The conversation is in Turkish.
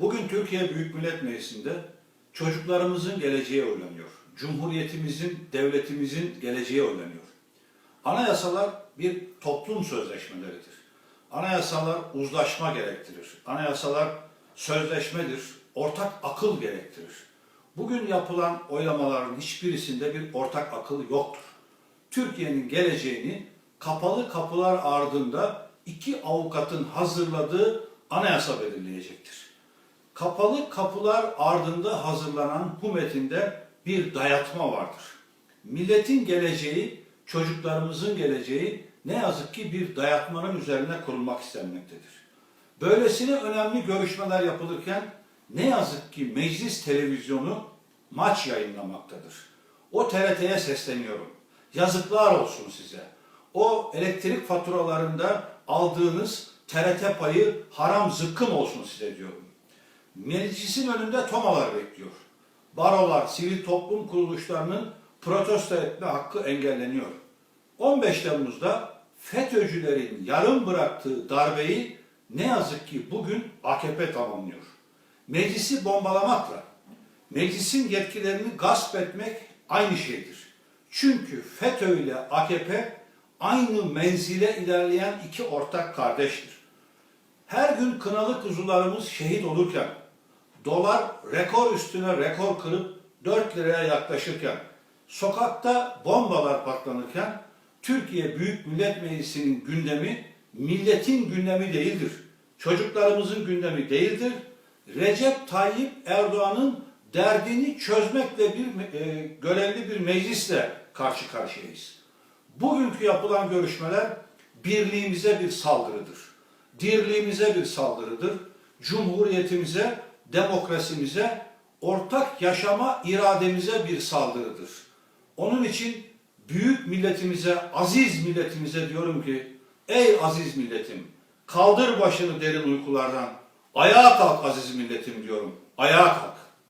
Bugün Türkiye Büyük Millet Meclisi'nde çocuklarımızın geleceği oynanıyor. Cumhuriyetimizin, devletimizin geleceği oynanıyor. Anayasalar bir toplum sözleşmeleridir. Anayasalar uzlaşma gerektirir. Anayasalar sözleşmedir, ortak akıl gerektirir. Bugün yapılan oylamaların hiçbirisinde bir ortak akıl yoktur. Türkiye'nin geleceğini kapalı kapılar ardında iki avukatın hazırladığı anayasa belirleyecektir. Kapalı kapılar ardında hazırlanan bu bir dayatma vardır. Milletin geleceği, çocuklarımızın geleceği ne yazık ki bir dayatmanın üzerine kurulmak istenmektedir. Böylesine önemli görüşmeler yapılırken ne yazık ki meclis televizyonu maç yayınlamaktadır. O TRT'ye sesleniyorum. Yazıklar olsun size. O elektrik faturalarında aldığınız TRT payı haram zıkkım olsun size diyorum. Meclisin önünde tomalar bekliyor. Barolar, sivil toplum kuruluşlarının protesto etme hakkı engelleniyor. 15 Temmuz'da FETÖ'cülerin yarım bıraktığı darbeyi ne yazık ki bugün AKP tamamlıyor. Meclisi bombalamakla, meclisin yetkilerini gasp etmek aynı şeydir. Çünkü FETÖ ile AKP aynı menzile ilerleyen iki ortak kardeştir. Her gün kınalı kuzularımız şehit olurken, dolar rekor üstüne rekor kırıp 4 liraya yaklaşırken, sokakta bombalar patlanırken, Türkiye Büyük Millet Meclisi'nin gündemi milletin gündemi değildir. Çocuklarımızın gündemi değildir. Recep Tayyip Erdoğan'ın derdini çözmekle bir e, görevli bir meclisle karşı karşıyayız. Bugünkü yapılan görüşmeler birliğimize bir saldırıdır. Dirliğimize bir saldırıdır. Cumhuriyetimize, demokrasimize, ortak yaşama irademize bir saldırıdır. Onun için büyük milletimize, aziz milletimize diyorum ki, ey aziz milletim, kaldır başını derin uykulardan, ayağa kalk aziz milletim diyorum, ayağa kalk.